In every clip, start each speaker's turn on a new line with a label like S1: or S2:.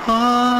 S1: தென்பாண்டி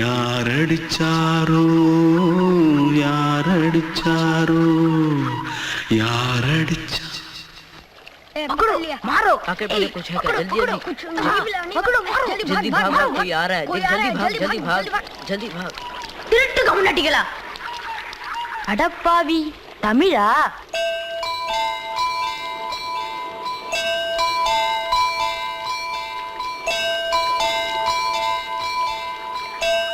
S1: யாரடிச்சாரோ யாரடிச்சாரோ யாரடிச்சா
S2: पकड़ो मारो
S3: आके पहले कुछ है क्या?
S2: पकड़ो,
S3: जल्दी,
S2: पकड़ो,
S3: जल्दी।
S2: कुछ पकड़ो मारो
S3: जल्दी भाग भाग कोई आ रहा है
S2: कोई
S3: जल्दी
S2: आ रहा है,
S3: भाग जल्दी भाग
S2: भाग
S3: जल्दी भाग
S2: திருட்டு கம்யூனிட்டிகளா அடப்பாவி தமிழா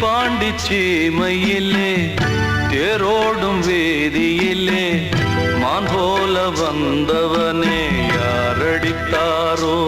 S1: தென்பாண்டி சீமையிலே தேரோடும் வேதியிலே மான் போல வந்தவனே யாரடித்தாரோ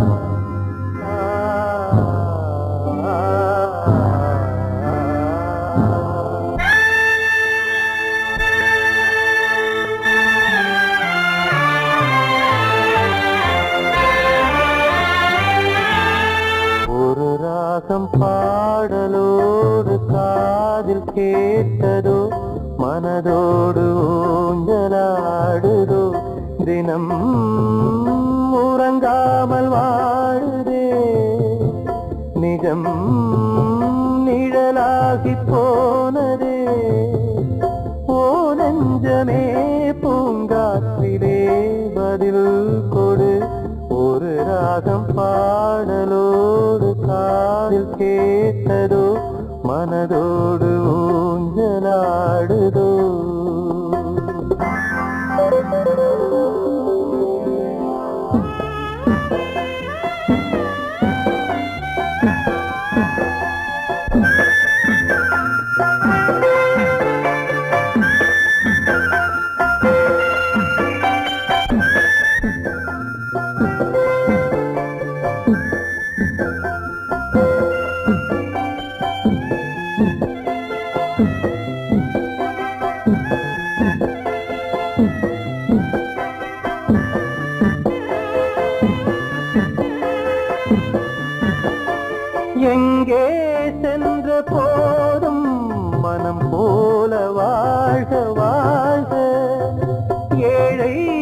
S4: ஒரு காதில் கேட்டதோ மனதோடு ஊஞ்சலாடுதோ. சென்று
S5: போதும். மனம் போல வாழ்க வாழ்க. ஏழை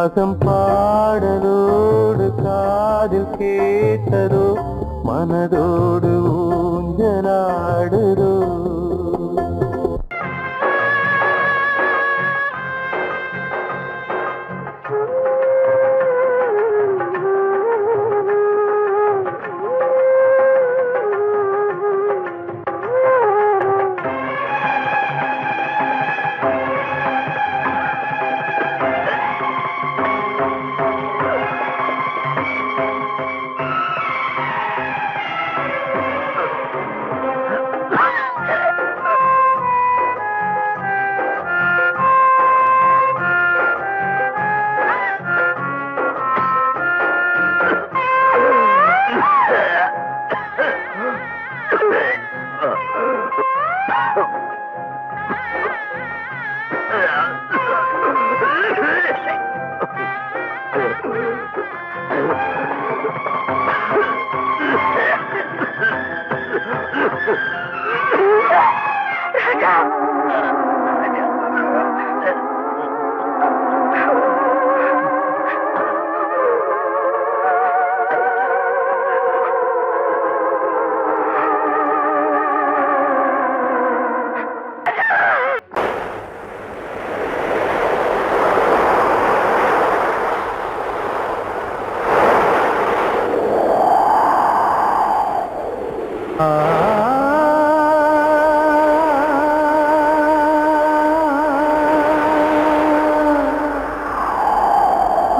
S5: ராகம் பாடலோடு காதில் கேட்டதோ மனதோடு ஊஞ்சலாடுதோ.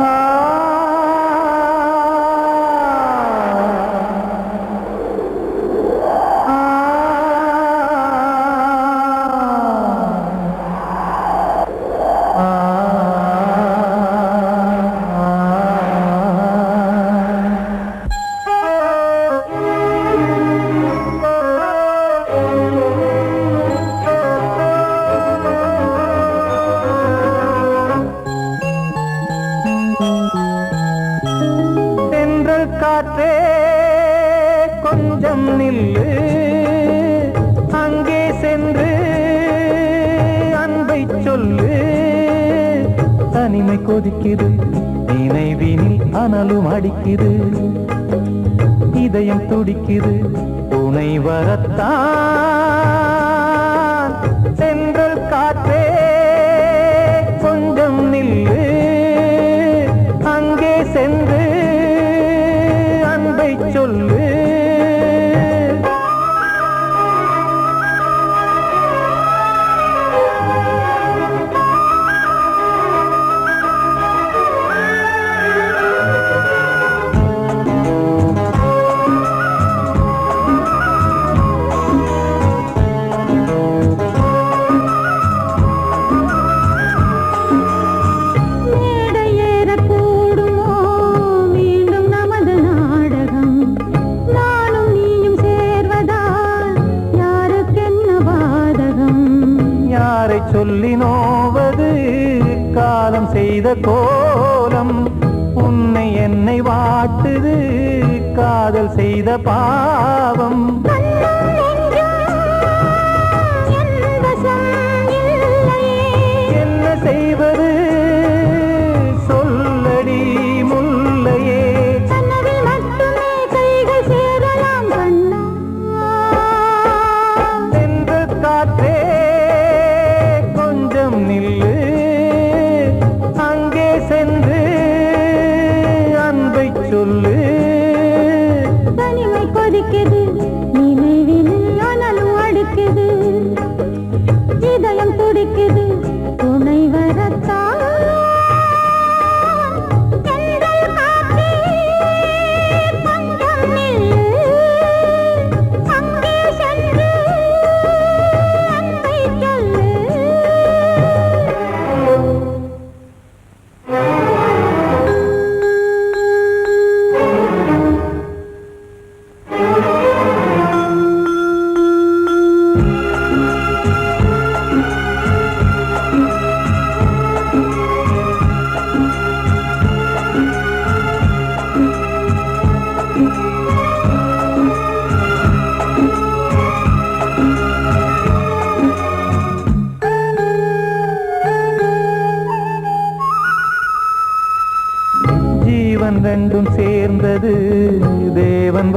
S5: uh -huh. மனம் அடிக்குது இதயம் துடிக்குது. துணை வரத்தான் செய்த கோலம் உன்னை என்னை வாட்டுது. காதல் செய்த பாவம். என்ன செய்வது?
S6: நினைவில் அனலும் அடுக்குது. இதயம் துடிக்குது.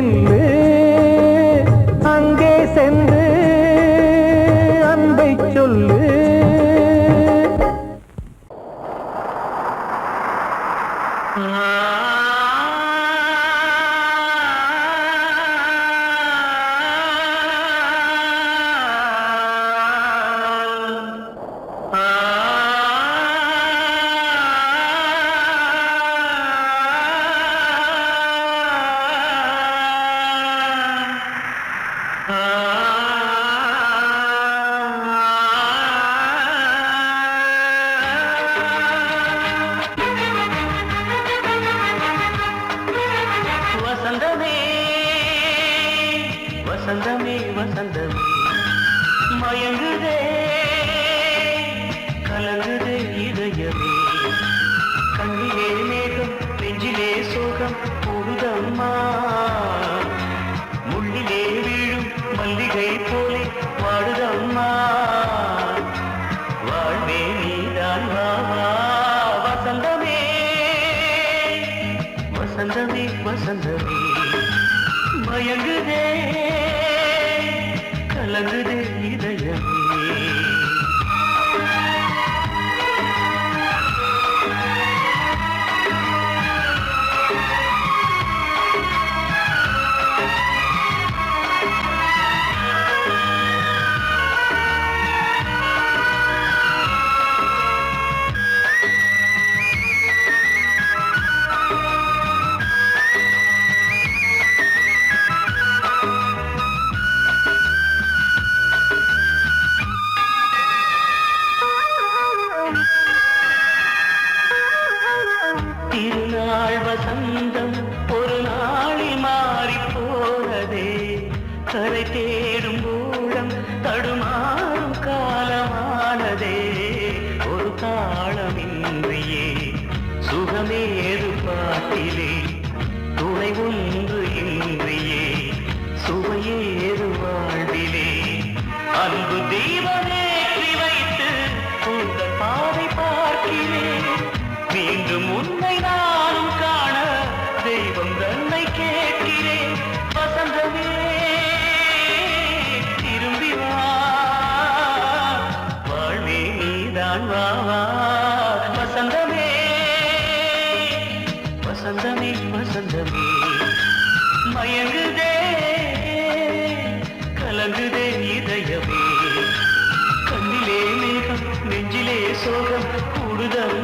S7: நின்று chanda
S8: வசந்தமே வசந்தமே. மயங்குதே கலங்குதே இதயமே. கண்ணிலே மேகம் நெஞ்சிலே சோகம் கூடுதல்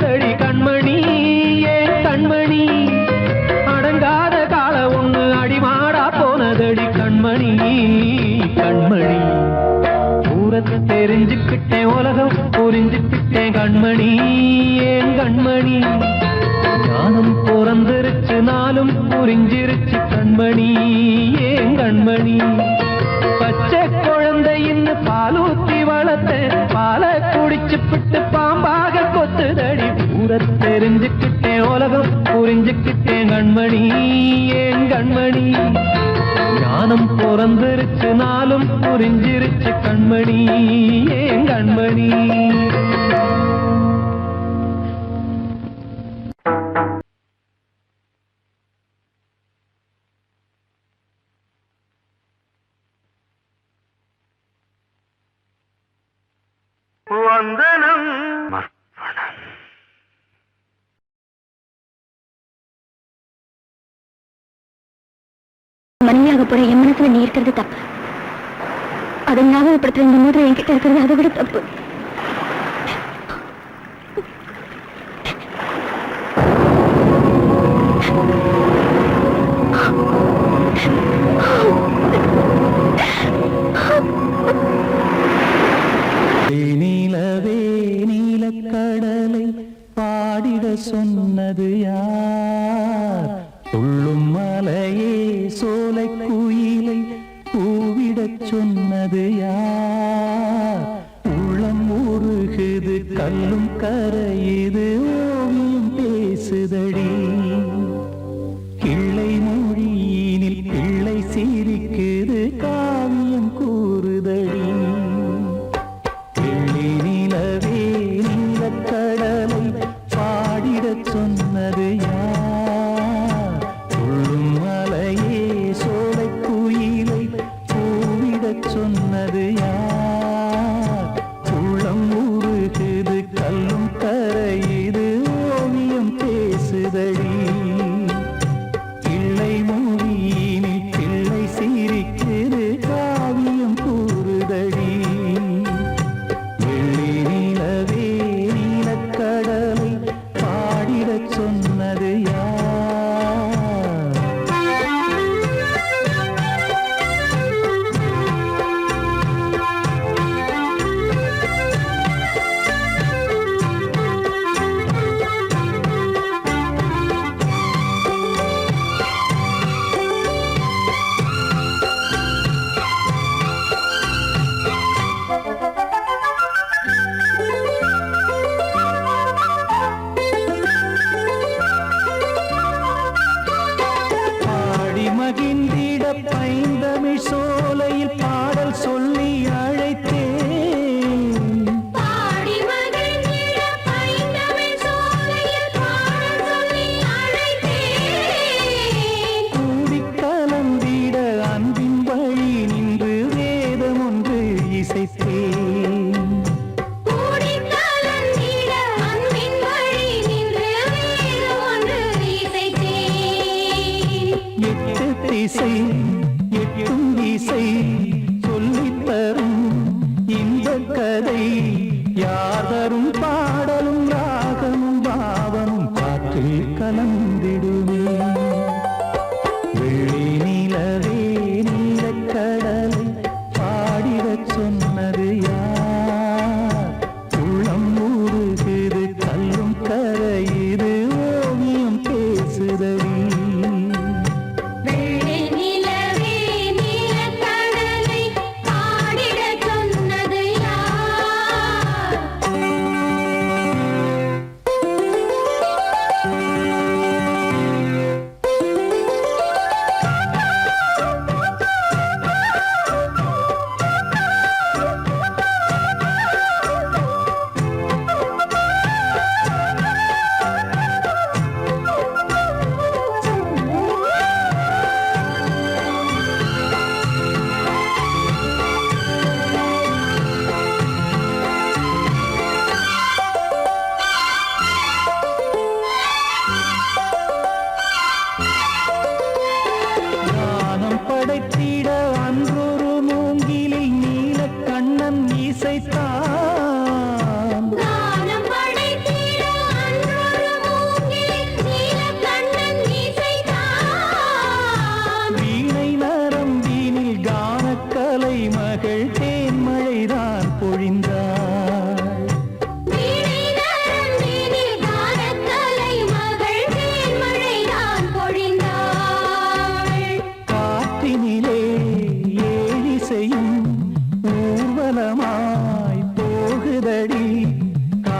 S4: கலிகாலமாச்சுதடி கண்மணி ஏன் கண்மணி. அடங்காத கால ஒண்ணு அடிமாடா போனதடி கண்மணி கண்மணி. ஊரத்தை தெரிஞ்சுக்கிட்டேன் உலகம் புரிஞ்சுக்கிட்டேன் கண்மணி ஏன் கண்மணி. ஞானம் பிறந்திருச்சு நாளும் புரிஞ்சிருச்சு கண்மணி ஏன் கண்மணி. பச்சை குழந்தையின்னு பாலூத்தி வளர்த்தேன் பாலை குடிச்சு பிட்டு பாம்பாக கொத்துதடி ஊர தெரிஞ்சுக்கிட்டேன் உலகம் புரிஞ்சுக்கிட்டேன் கண்மணி ஏன் கண்மணி? ஞானம் பிறந்திருச்சு நாளும் புரிஞ்சிருச்சு கண்மணி ஏன் கண்மணி?
S1: வந்தன
S9: மனைவியாக போற என் மனசுல நீ இருக்கிறது தப்பு. அதை ஞாபகப்படுத்துற இந்த மூதிரை என்கிட்ட இருக்கிறது அதை விட தப்பு.
S5: சொன்னது யார்? துள்ளும் மலையே कर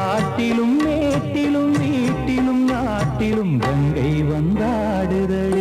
S5: காட்டிலும் மேட்டிலும்
S10: வீட்டிலும் நாட்டிலும் கங்கை வந்தாடுதல்.